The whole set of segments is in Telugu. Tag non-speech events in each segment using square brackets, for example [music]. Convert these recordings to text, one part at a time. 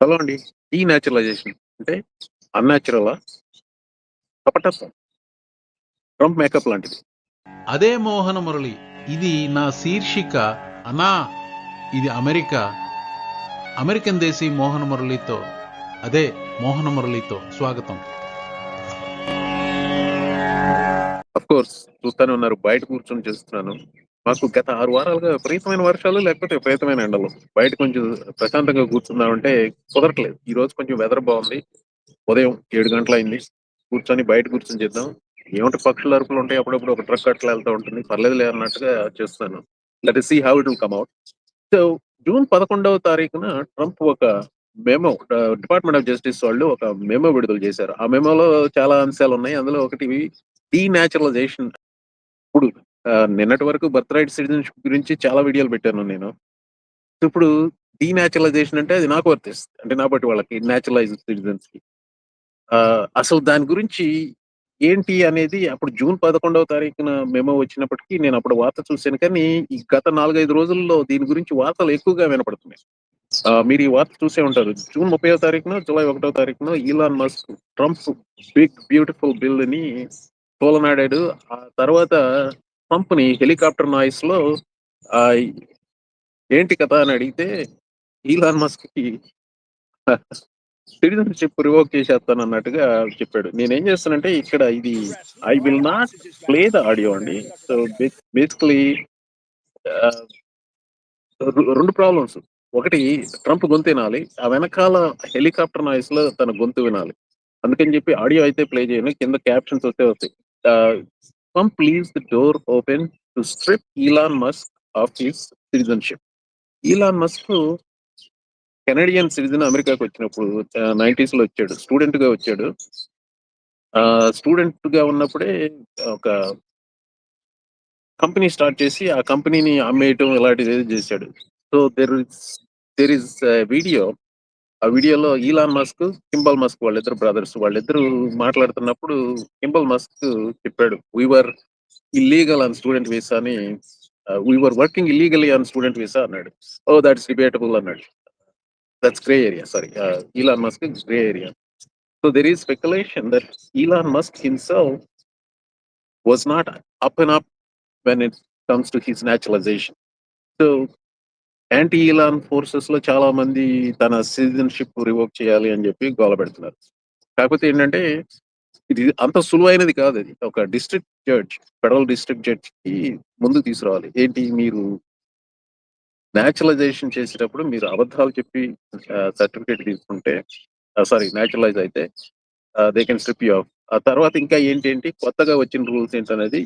హలో అండి. డీనాచురలైజేషన్ అంటే అన్‌నాచురలా? కపటత్వం. ట్రంప్ మేకప్ లాంటిది. అదే మోహన మురళి ఇది నా శీర్షిక అనా ఇది అమెరికా అమెరికన్ దేశీ మోహన మురళితో అదే మోహన మురళితో స్వాగతం కోర్స్ చూస్తానే ఉన్నారు. బయట కూర్చొని చేస్తున్నాను. మాకు గత ఆరు వారాలుగా విపరీతమైన వర్షాలు లేకపోతే విపరీతమైన ఎండలు. బయట కొంచెం ప్రశాంతంగా కూర్చుందామంటే కుదరట్లేదు. ఈ రోజు కొంచెం వెదర్ బాగుంది. ఉదయం ఏడు గంటల అయింది కూర్చొని బయట కూర్చొని చేద్దాం. ఏమంటే పక్షుల అరుపులు ఉంటాయి. అప్పుడప్పుడు ఒక ట్రక్ అట్లా వెళ్తా ఉంటుంది. పర్లేదు అన్నట్టుగా చేస్తున్నాను. Let see how it will come out so June 11వ తారీఖున ట్రంప్ ఒక మెమో డిపార్ట్మెంట్ ఆఫ్ జస్టిస్ వాళ్ళు ఒక మెమో విడుదల చేశారు. ఆ మెమోలో చాలా అంశాలు ఉన్నాయి. అందులో ఒకటి డీనాచురలైజేషన్. ఇప్పుడు ఆహ్, నిన్నటి వరకు బర్త్ రైట్ సిటిజన్‌షిప్ గురించి చాలా వీడియోలు పెట్టాను నేను. ఇప్పుడు డీనాచురలైజేషన్ అంటే అది నాకు వర్తిస్తుంది. అంటే నా బట్టి వాళ్ళకి నేచురలైజ్డ్ సిటిజన్స్‌కి. ఆహ్, అసలు దాని గురించి ఏంటి అనేది అప్పుడు జూన్ 11వ తారీఖున మెమో వచ్చినప్పటికి నేను అప్పుడు వార్త చూసాను. కానీ ఈ గత 4, 5 రోజుల్లో దీని గురించి వార్తలు ఎక్కువగా వినపడుతున్నాయి. ఆహ్, మీరు ఈ వార్త చూసే ఉంటారు. జూన్ 30వ తారీఖున, జూలై 1వ తారీఖున Elon Musk Trump big beautiful బిల్‌ని తోలనాడాడు. ఆ తర్వాత ట్రంప్‌ని హెలికాప్టర్ నాయిస్‌లో ఆ ఏంటి కథ అని అడిగితే ఈలాన్ మస్క్‌కి సిటిజన్‌షిప్ రివోక్ చేసేస్తానన్నట్టుగా చెప్పాడు. నేనేం చేస్తానంటే ఇక్కడ ఇది I will not play the audio అండి. సో బేసికలీ రెండు ప్రాబ్లమ్స్. ఒకటి ట్రంప్ గొంతు వినాలి. ఆ వెనకాల హెలికాప్టర్ నాయిస్లో తన గొంతు వినాలి. అందుకని చెప్పి ఆడియో అయితే ప్లే చేయను. కింద క్యాప్షన్స్ వస్తే వస్తాయి. Trump leaves the door door open to strip Musk Musk off citizenship. Citizenship. Elon Musk Canadian citizen అమెరికాకి వచ్చినప్పుడు నైంటీస్లో వచ్చాడు. స్టూడెంట్‌గా వచ్చాడు. ఆహ్, స్టూడెంట్‌గా ఉన్నప్పుడే ఒక కంపెనీ స్టార్ట్ చేసి ఆ కంపెనీని అమ్మేయటం ఇలాంటిది చేశాడు. So there is there is video. ఆ వీడియోలో ఈలాన్ మస్క్, కింబల్ మస్క్ వాళ్ళిద్దరు బ్రదర్స్. వాళ్ళిద్దరు మాట్లాడుతున్నప్పుడు కింబల్ మస్క్ చెప్పాడు. We were illegal on student visa అని we are working illegally on student visa అన్నాడు. ఓ దట్స్ డిబేటబుల్ అన్నాడు. That's grey area sorry Elon Musk grey area. So there is speculation that Elon Musk himself was not up and up when it comes to his naturalization. So anti Elon ఫోర్సెస్‌లో చాలా మంది తన సిటిజన్‌షిప్ రివోక్ చేయాలి అని చెప్పి గోల పెడుతున్నారు. కాకపోతే ఏంటంటే ఇది అంత సులువైనది కాదు అది ఒక డిస్ట్రిక్ట్ జడ్జ్, ఫెడరల్ డిస్ట్రిక్ట్ జడ్జ్కి ముందు తీసుకురావాలి. ఏంటి మీరు న్యాచురలైజేషన్ చేసేటప్పుడు మీరు అబద్ధాలు చెప్పి సర్టిఫికేట్ తీసుకుంటే సారీ న్యాచురలైజ్ అయితే they can strip you off. ఆ తర్వాత ఇంకా ఏంటేంటి కొత్తగా వచ్చిన రూల్స్ ఏంటనేది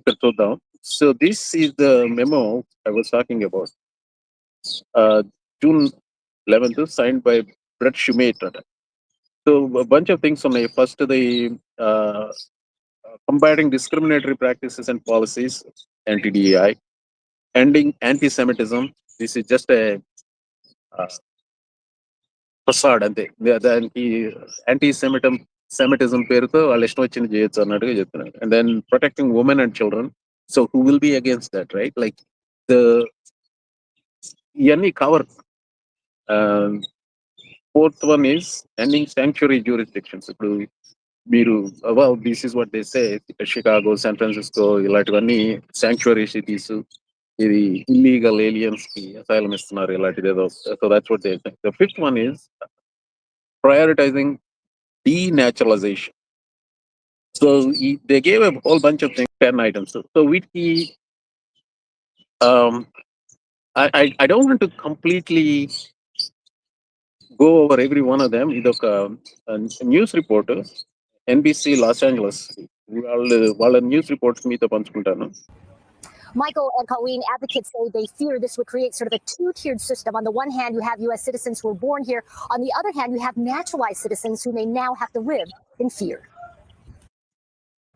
ఇక్కడ చూద్దాం. So this is the memo I was talking about. ఆహ్, జూన్ 11థ్ సైన్డ్ బై బ్రెట్ షుమేట్ అట. సో బంచ్ ఆఫ్ థింగ్స్ ఉన్నాయి. First the ah, combating discriminatory practices and policies anti DEI. Ending antisemitism. This is just a ah, facade అంతే. దా దానికి యాంటీ సెమిటం సెమిటిజం పేరుతో వాళ్ళ ఇష్టం వచ్చింది చేయొచ్చు అన్నట్టుగా చెప్తున్నారు. And then protecting women and children. So who will be against that right? Like the ఇయన్నీ cover. Ah, fourth one is ending sanctuary jurisdictions. ఇప్పుడు మీరు well this is what they say Chicago, San Francisco ఇలాంటివన్నీ సాంక్చురీ సిటీస్. ఇది ఇల్లీగల్ ఏలియన్స్‌కి అసైలమ్ ఇస్తున్నారు ఇలాంటిదేదో. So that's what they say. The fifth one is prioritising denaturalisation. So ఈ they gave a whole bunch of things 10 items. So వీటికి um, I, I I don't want to completely go over every one of them. ఇదొక news report NBC Los Angeles వాళ్ళు వాళ్ళ న్యూస్ రిపోర్ట్స్ మీతో పంచుకుంటాను Michael and Colleen, advocates say they fear this would create sort of a two tiered system. On the one hand, you have U.S. citizens who are born here. On the other hand, you have naturalized citizens who may now have to live in fear.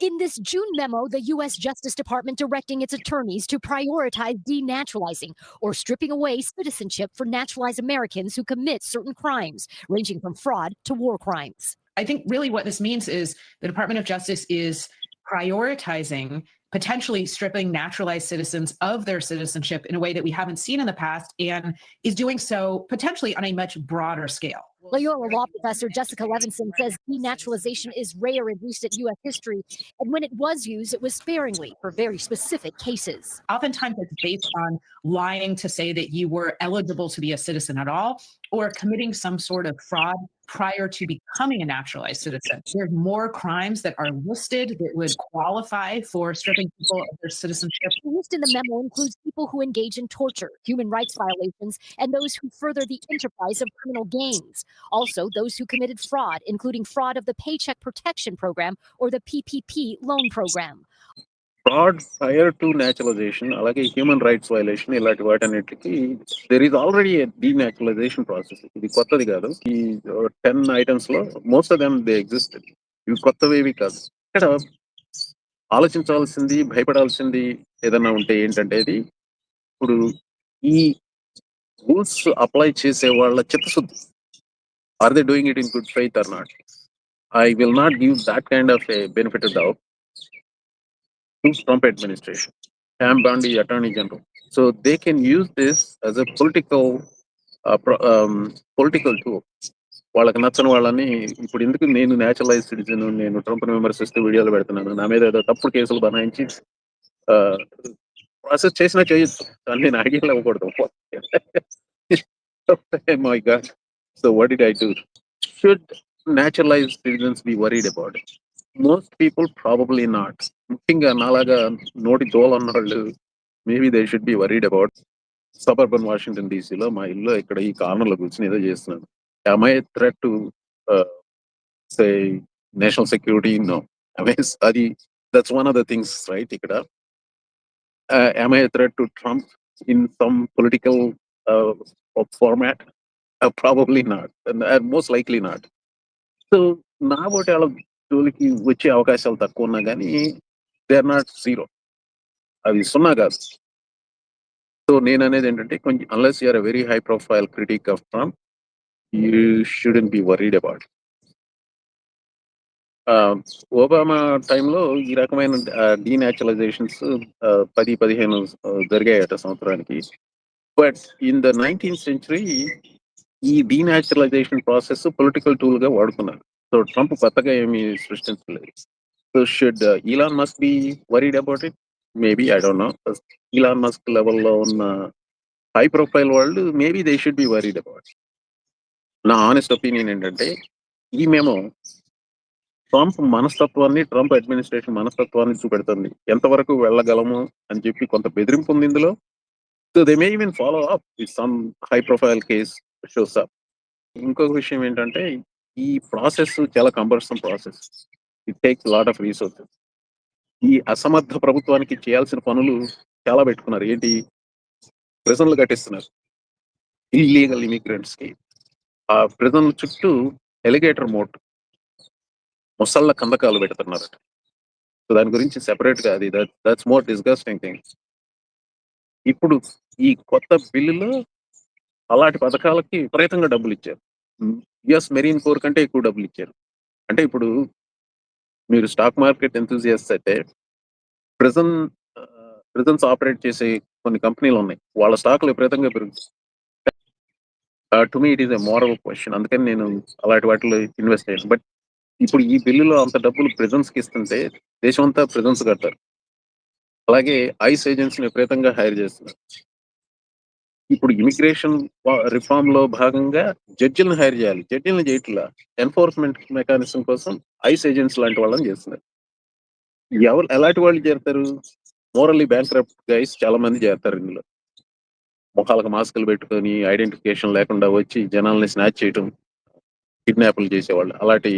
In this June memo, the U.S. Justice Department directing its attorneys to prioritize denaturalizing or stripping away citizenship for naturalized Americans who commit certain crimes, ranging from fraud to war crimes. I think really what this means is the Department of Justice is prioritizing potentially stripping naturalized citizens of their citizenship in a way that we haven't seen in the past and is doing so potentially on a much broader scale. Loyola Law professor Jessica Levinson says denaturalization is rare in recent U.S. history, and when it was used, it was sparingly for very specific cases. Oftentimes it's based on lying to say that you were eligible to be a citizen at all or committing some sort of fraud prior to becoming a naturalized citizen. There's more crimes that are listed that would qualify for stripping people of their citizenship. The list in the memo includes people who engage in torture, human rights violations, and those who further the enterprise of criminal gangs. Also, those who committed fraud, including fraud of the Paycheck Protection Program or the PPP loan program. Fraud prior to naturalisation అలాగే హ్యూమన్ రైట్స్ వైలేషన్ ఇలాంటి వాటన్నిటికి there is already denaturalisation process ఇది కొత్తది కాదు ఈ టెన్ ఐటమ్స్ లో most of them they exist ఇవి కొత్తవేవి కాదు ఇక్కడ ఆలోచించాల్సింది భయపడాల్సింది ఏదన్నా ఉంటే ఏంటంటే ఇది ఇప్పుడు ఈ రూల్స్ అప్లై చేసే వాళ్ళ చిత్తశుద్ధి are they doing it in good faith or not I will not give that kind of a benefit doubt to Trump administration, Pam Bondi, Attorney General. So they can use this as a political uh, pro- um, political tool. వాళ్ళకి నచ్చని వాళ్ళని ఇప్పుడు ఎందుకు నేను న్యాచురలైజ్ సిటిజన్ నేను ట్రంప్ విమర్శిస్తూ వీడియోలు పెడుతున్నాను నా మీద ఏదో తప్పుడు కేసులు బనాయించి ప్రాసెస్ చేసినా చేయొచ్చు. దాన్ని నేను ఐడియాలు ఇవ్వకూడదు my god So what did I do? Should naturalized citizens be worried about it? Most people probably not. ముఖ్యంగా నాలాగా నోటి దోల ఉన్న వాళ్ళు maybe they should be worried about suburban Washington డీసీలో మా ఇల్లు ఇక్కడ ఈ కార్నర్లో కూర్చొని ఏదో చేస్తున్నాను I threat to say national security no అది that's one of the things right ఇక్కడ I threat to Trump in some political format some నాట్ uh, format? Uh, probably not, and most likely not. So నా ఒకటి వాళ్ళ జోలికి వచ్చే అవకాశాలు తక్కువ ఉన్నా కానీ దే ఆర్ నాట్ జీరో అవి సున్నా కాదు సో నేను అనేది ఏంటంటే కొంచెం unless you're very high profile critic of Trump you shouldn't be worried about Obama టైంలో ఈ రకమైన uh, డీనాచురలైజేషన్స్ uh, పది పదిహేను uh, జరిగాయట సంవత్సరానికి but in the nineteenth century ఈ డీనాచురలైజేషన్ ప్రాసెస్ పొలిటికల్ టూల్గా వాడుకున్నారు సో ట్రంప్ కొత్తగా ఏమీ సృష్టించలేదు. So should Elon Musk be worried about it maybe I don't know Elon Musk లెవెల్లో ఉన్న హై ప్రొఫైల్ వాళ్ళు maybe they should be worried about నా ఆనెస్ట్ ఒపీనియన్ ఏంటంటే ఈ మేము ట్రంప్ మనస్తత్వాన్ని ట్రంప్ అడ్మినిస్ట్రేషన్ మనస్తత్వాన్ని చూపెడుతుంది. ఎంతవరకు వెళ్ళగలము అని చెప్పి కొంత బెదిరింపు ఉంది ఇందులో. So they may even follow up with some high profile case shows up ఇంకొక విషయం ఏంటంటే ఈ ప్రాసెస్ చాలా cumbersome process it takes lot of resources ఈ అసమర్థ ప్రభుత్వానికి చేయాల్సిన పనులు చాలా పెట్టుకున్నారు. ఏంటి? ప్రిజన్లు కట్టిస్తున్నారు. ఇల్లీగల్ ఇమిగ్రెంట్స్కి. ఆ ప్రిజన్ చుట్టూ ఎలిగేటర్ మోట్ ముసళ్ళ కందకాలు పెడుతున్నారు సో దాని గురించి సెపరేట్గా అది దట్స్ మోర్ డిస్గస్టింగ్ థింగ్ ఇప్పుడు ఈ కొత్త బిల్లులో అలాంటి పథకాలకి విపరీతంగా డబ్బులు ఇచ్చారు. యుఎస్ మెరీన్ కోర్ కంటే ఎక్కువ డబ్బులు ఇచ్చారు. అంటే ఇప్పుడు మీరు స్టాక్ మార్కెట్ ఎంతూజియస్ట్ అయితే ప్రిజన్ ప్రిజన్స్ ఆపరేట్ చేసే కొన్ని కంపెనీలు ఉన్నాయి. వాళ్ళ స్టాక్లు విపరీతంగా పెరుగుతాయి. To me it is a moral question. అందుకని నేను అలాంటి వాటిలో ఇన్వెస్ట్ అయ్యాను బట్ ఇప్పుడు ఈ బిల్లులో అంత డబ్బులు ప్రిజన్స్కి ఇస్తుంటే దేశం అంతా ప్రిజన్స్ కడతారు. అలాగే ఐస్ ఏజెంట్స్ విపరీతంగా హైర్ చేస్తున్నారు. ఇప్పుడు ఇమిగ్రేషన్ రిఫార్మ్లో భాగంగా జడ్జిలను హైర్ చేయాలి. జడ్జిలను చేయట్లా? ఎన్ఫోర్స్మెంట్ మెకానిజం కోసం ఐస్ ఏజెంట్స్ లాంటి వాళ్ళని చేస్తున్నారు. ఎవరు ఎలాంటి వాళ్ళు చేరుతారు మోరల్లీ బ్యాంక్ గైస్ చాలా మంది చేస్తారు ఇందులో. ముఖాలకు మాస్కులు పెట్టుకొని ఐడెంటిఫికేషన్ లేకుండా వచ్చి జనాల్ని స్నాచ్ చేయటం కిడ్నాప్లు చేసేవాళ్ళు. అలాంటి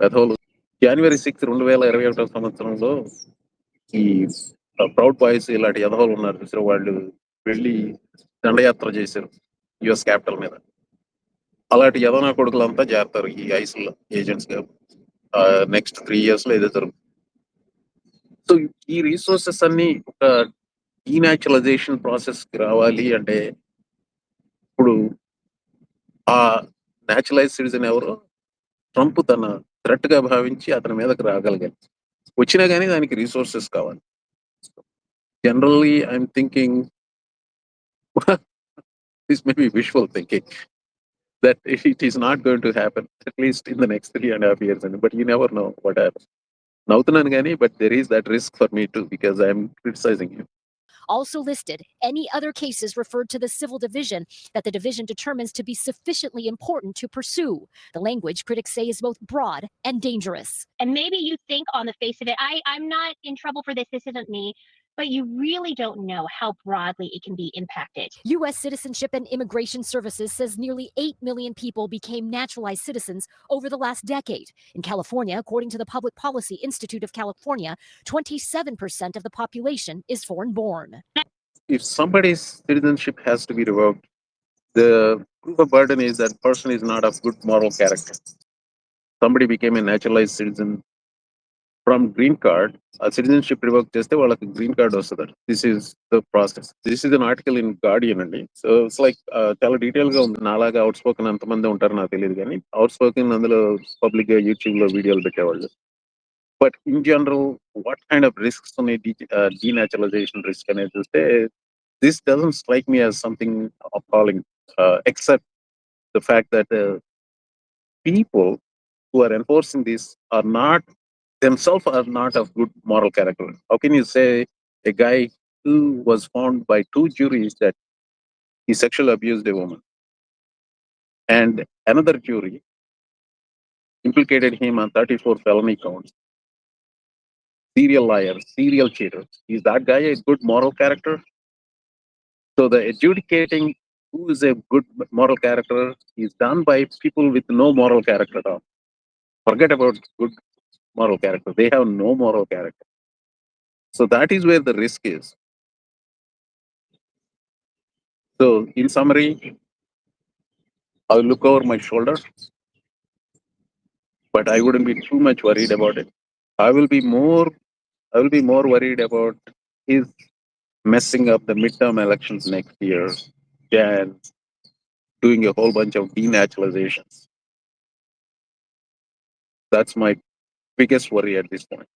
పెదవులు. జనవరి సిక్స్ రెండు వేల ఇరవై ఒకటో సంవత్సరంలో ఈ ప్రౌడ్ బాయ్స్ ఇలాంటి ఎదవలు ఉన్నారు. చూసారు వాళ్ళు వెళ్ళి దండయాత్ర చేశారు యుఎస్ క్యాపిటల్ మీద. అలాంటి యదనా కొడుకులంతా చేస్తారు ఈ ఐస్లో ఏజెంట్స్ నెక్స్ట్ త్రీ ఇయర్స్లో ఏదో జరుగుతుంది సో ఈ రీసోర్సెస్ అన్ని ఒక డీనాచురలైజేషన్ ప్రాసెస్కి రావాలి అంటే ఇప్పుడు ఆ న్యాచురలైజ్ సిటిజన్ ఎవరు ట్రంప్ తన థ్రెట్గా భావించి అతని మీదకి రాగలిగారు. వచ్చినా కానీ దానికి రీసోర్సెస్ కావాలి. Generally I'm thinking [laughs] This may be wishful thinking that it is not going to happen, at least in the next three and a half years. But you never know what happens. Nautunan Gani, but there is that risk for me too, because I'm criticizing you also listed any other cases referred to the civil division that the division determines to be sufficiently important to pursue. The language critics say is both broad and dangerous. And maybe you think on the face of it, I, I'm not in trouble for this, this isn't me but you really don't know how broadly it can be impacted. U.S. Citizenship and Immigration Services says nearly 8 million people became naturalized citizens over the last decade. In California, according to the Public Policy Institute of California, 27% of the population is foreign born. If somebody's citizenship has to be revoked, the proof of burden is that person is not of good moral character. Somebody became a naturalized citizen from green card, ఆ సిటిజన్షిప్ రివోక్ చేస్తే వాళ్ళకి గ్రీన్ కార్డ్ వస్తుంది this is the process this is an article in Guardian అండి సో ఇట్స్ లైక్ చాలా డీటెయిల్ గా ఉంది నాలాగా అవుట్ స్పోకెన్ ఎంతమంది ఉంటారో నాకు తెలియదు కానీ అవుట్ స్పోకెన్ అందులో పబ్లిక్ గా యూట్యూబ్ లో వీడియోలు పెట్టేవాళ్ళు but in general what kind of risks ఉన్నాయి డీనాచురలైజేషన్ రిస్క్ అనేది చూస్తే this doesn't strike me as something appalling except the fact that people who are enforcing this are not themselves are not of good moral character. How can you say a guy who was found by two juries that he sexually abused a woman and another jury implicated him on 34 felony counts? Serial liar, serial cheater. Is that guy a good moral character? So the adjudicating who is a good moral character is done by people with no moral character at all. Forget about good moral character. They have no moral character. So that is where the risk is. So in summary, I'll look over my shoulder, but I wouldn't be too much worried about it. I will be more, I will be more worried about his messing up the midterm elections next year than doing a whole bunch of denaturalizations. That's my biggest worry at this point.